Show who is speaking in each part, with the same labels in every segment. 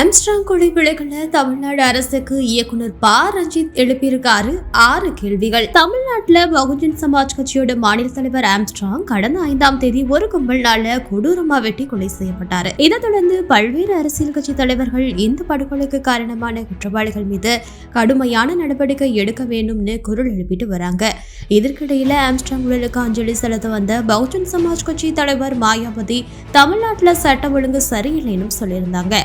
Speaker 1: Armstrong கொலை விலகல தமிழ்நாடு அரசுக்கு இயக்குனர் ப. ரஞ்சித் எழுப்பியிருக்காரு ஆறு கேள்விகள். தமிழ்நாட்டில் பகுஜன் சமாஜ் கட்சியோட மாநில தலைவர் ஆம்ஸ்ட்ராங் கடந்த ஐந்தாம் தேதி ஒரு கும்பல்னால கொடூரமா வெட்டி கொலை செய்யப்பட்டார். இதைத் தொடர்ந்து பல்வேறு அரசியல் கட்சி தலைவர்கள் இந்த படுகொலைக்கு காரணமான குற்றவாளிகள் மீது கடுமையான நடவடிக்கை எடுக்க வேண்டும்னு குரல் எழுப்பிட்டு வராங்க. இதற்கிடையில ஆம்ஸ்ட்ராங் உடலுக்கு அஞ்சலி செலுத்த வந்த பகுஜன் சமாஜ் கட்சி தலைவர் மாயாவதி தமிழ்நாட்டில் சட்ட ஒழுங்கு சரியில்லைன்னு சொல்லியிருந்தாங்க.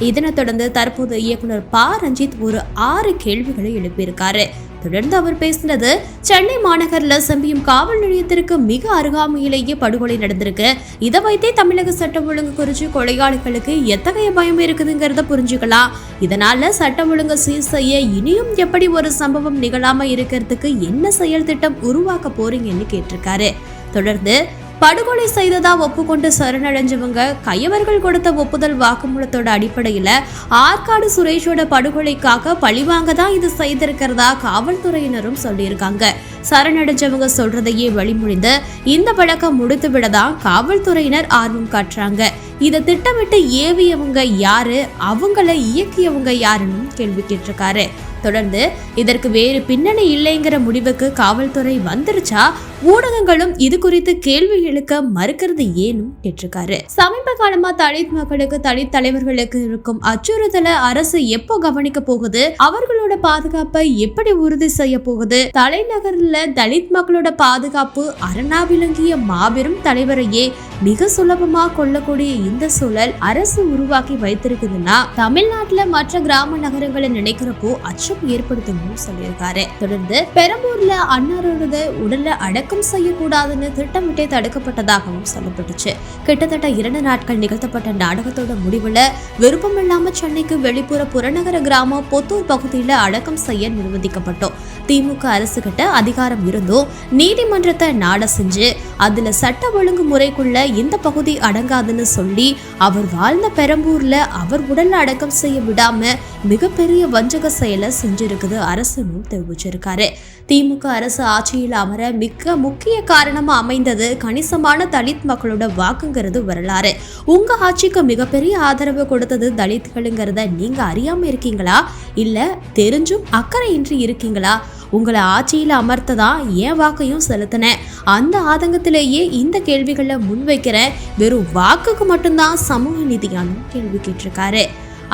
Speaker 1: இதனைத் தொடர்ந்து தற்போது இயக்குனர் ப. ரஞ்சித் ஒரு ஆறு கேள்விகளை எழுப்பியிருக்காரு. தொடர்ந்து அவர் பேசினது சென்னை மாநகர்ல செம்பியும் காவல் நிலையத்திற்கு மிக அருகாமையிலேயே படுகொலை நடந்திருக்கு. இதை வைத்தே தமிழக சட்டம் ஒழுங்கு குறித்து கொலையாளிகளுக்கு எத்தகைய பயம் இருக்குதுங்கிறத புரிஞ்சுக்கலாம். இதனால சட்டம் ஒழுங்கு சீர் செய்ய இனியும் எப்படி ஒரு சம்பவம் நிகழாம இருக்கிறதுக்கு என்ன செயல் திட்டம் உருவாக்க போறீங்கன்னு கேட்டிருக்காரு. தொடர்ந்து படுகொலை செய்ததா ஒப்புக்கொண்டு சரணடைஞ்சவங்க கையவர்கள் கொடுத்த ஒப்புதல் வாக்குமூலத்தோட அடிப்படையில ஆற்காடு சுரேஷோட படுகொலைக்காக பழிவாங்க தான் இது செய்திருக்கிறதா காவல்துறையினரும் சொல்லியிருக்காங்க. சரணடைஞ்சவங்க சொல்றதையே வழிமொழிந்து இந்த பழக்கம் முடித்து விடதான் காவல்துறையினர் ஆர்வம் காட்டுறாங்க. இதை திட்டமிட்டு ஏவியவங்க யாரு? அவங்கள இயக்கியவங்க யாருன்னு கேள்வி கேட்டிருக்காரு. தொடர்ந்து இதற்கு வேறு பின்னணி இல்லைங்கிற முடிவுக்கு காவல்துறை வந்துருச்சா? ஊடகங்களும் இது குறித்து கேள்வி எழுக்க மறுக்கிறது ஏனும் கேட்டிருக்காரு. சமீப காலமா தலித் மக்களுக்கு தலித் தலைவர்களுக்கு இருக்கும் அச்சுறுத்தலை அரசு எப்போ கவனிக்க போகுது? அவர்களோட பாதுகாப்பை எப்படி உறுதி செய்ய போகுது? தலைநகர்ல தலித் மக்களோட பாதுகாப்பு அரணா விளங்கிய மாபெரும் தலைவரையே மிக சுலபமா கொள்ளக்கூடிய இந்த சூழல் அரசு உருவாக்கி வைத்திருக்குதுன்னா தமிழ்நாட்டுல மற்ற கிராம நகரங்களை நினைக்கிறப்போ அச்சம் ஏற்படுத்தணும்னு சொல்லியிருக்காரு. தொடர்ந்து பெரம்பூர்ல அன்னாரோட உடலை அடக்கம் செய்யக்கூடாதுன்னு திட்டமிட்டே தடுக்கப்பட்டதாகவும் சொல்லப்பட்டுச்சு. கிட்டத்தட்ட இரண்டு நாட்கள் நிகழ்த்தப்பட்ட நாடகத்தோட முடிவுல விருப்பமில்லாம சென்னைக்கு வெளிப்புற புறநகர கிராமம் பொத்தூர் பகுதியில அடக்கம் செய்ய நிர்பந்திக்கப்பட்டோம் திமுக அரசு கிட்ட அதிகாரம் இருந்தும் நீதிமன்றத்தை நாட செஞ்சு அதுல சட்ட ஒழுங்கு முறைக்குள்ள இந்த பகுதி அடங்காதுன்னு சொல்லி அவர் வாழ்ந்த பெரம்பூர்ல அவர் உடல் அடக்கம் செய்ய விடாம மிகப்பெரிய வஞ்சக செயலை செஞ்சிருக்குது அரசுன்னு தெரிவிச்சிருக்காரு. திமுக அரசு ஆட்சியில் அமர மிக முக்கிய காரணமாக அமைந்தது கணிசமான தலித் மக்களோட வாக்குங்கிறது வரலாறு. உங்க ஆட்சிக்கு மிகப்பெரிய ஆதரவு கொடுத்தது தலித்களுங்கிறத நீங்க அறியாம இருக்கீங்களா? இல்ல தெரிஞ்சும் அக்கறையின்றி இருக்கீங்களா? உங்களை ஆட்சியில் அமர்த்ததான் என் வாக்கையும் செலுத்தினேன் அந்த ஆதங்கத்திலேயே இந்த கேள்விகளை முன்வைக்கிறேன் வெறும் வாக்குக்கு மட்டும்தான் சமூக நீதியானும் கேள்வி கேட்டிருக்காரு.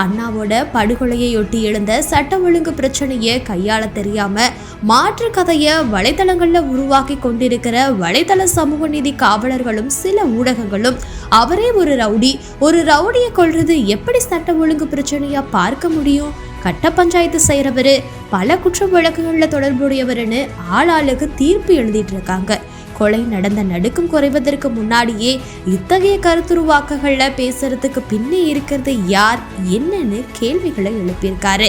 Speaker 1: அண்ணாவோட படுகொலையொட்டி எழுந்த சட்ட ஒழுங்கு பிரச்சனையை கையாள தெரியாம மாற்று கதையை வலைதளங்களில் உருவாக்கி கொண்டிருக்கிற வலைதள சமூக நீதி காவலர்களும் சில ஊடகங்களும் அவரே ஒரு ரவுடி ஒரு ரவுடியை கொள்றது எப்படி சட்ட ஒழுங்கு பிரச்சனையா பார்க்க முடியும்? கட்ட பஞ்சாயத்து செய்கிறவர் பல குற்ற வழக்குகளில் தொடர்புடையவர்னு ஆளாளுக்கு தீர்ப்பு எழுதிட்டு இருக்காங்க. கொலை நடந்த நடுக்கம் குறைவதற்கு முன்னாடியே இத்தகைய கருத்துருவாக்குகளில் பேசுறதுக்கு பின்னே இருக்கிறது யார்? என்னன்னு கேள்விகளை எழுப்பியிருக்காரு.